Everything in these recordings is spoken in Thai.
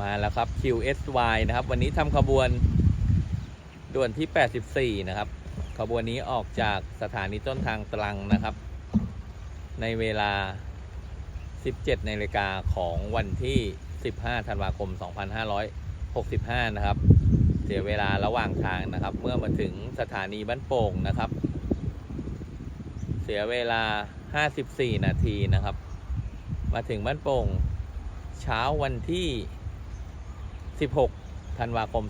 มาแล้วครับ QSY นะครับ วันนี้ทำขบวนด่วนที่ 84 นะครับ ขบวนนี้ออกจากสถานีต้นทางตรังนะครับ ในเวลา 17 นาฬิกาของวันที่ 15 ธันวาคม 2565 นะครับ เสียเวลาระหว่างทางนะครับ เมื่อมาถึงสถานีบ้านโป่งนะครับ เสียเวลา 54 นาทีนะครับ มาถึงบ้านโป่งเช้าวันที่ 16ธันวาคม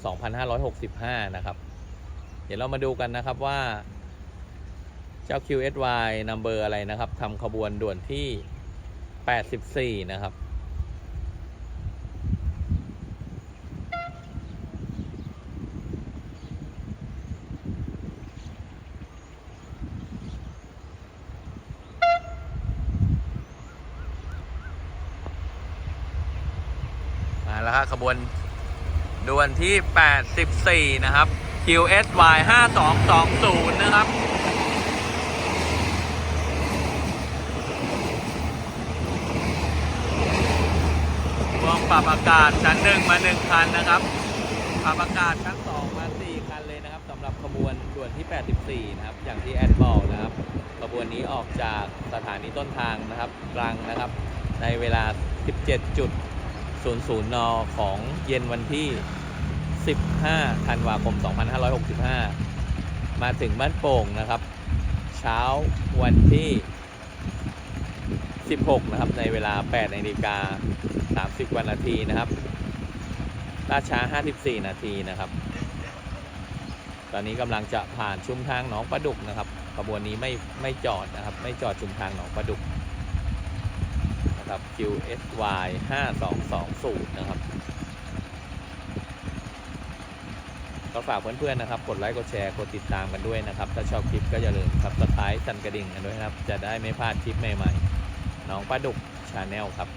2565 นะครับ เดี๋ยวเรามาดูกันนะครับว่า เจ้า QSY number อะไรนะครับทำขบวนด่วนที่ 84 นะครับมาแล้วครับขบวน ด่วนที่ 84 นะครับ QSY 5220 นะครับวงปรับอากาศชั้นหนึ่งมาหนึ่งคันนะครับ ปรับอากาศชั้นสองมาสี่คันเลยนะครับสำหรับขบวนด่วนที่ 84 นะครับ อย่างที่แอดบอกนะครับ ขบวนนี้ออกจากสถานีต้นทางนะครับตรังนะครับ ในเวลา 17.00 น ของเย็นวันที่ 15 ธันวาคม 2565 มาถึงบ้านโป่งนะครับ เช้าวันที่ 16 นะครับ ในเวลา 8นาฬิกา30 วันนาทีนะครับล่าช้า 54 นาทีนะครับ ตอนนี้กำลังจะผ่านชุมทางหนองประดุกนะครับ ขบวนนี้ไม่ไม่จอดนะครับ ไม่จอดชุมทางหนองประดุก นะครับ QSY 5220นะครับ ก็ฝากเพื่อนๆนะครับ กดไลค์ กดแชร์ กดติดตามกันด้วยนะครับ ถ้าชอบคลิปก็อย่าลืมครับสไครต์สั่นกระดิ่งกันด้วยนะครับ จะได้ไม่พลาดคลิปใหม่ๆ น้องปลาดุกชาแนลครับ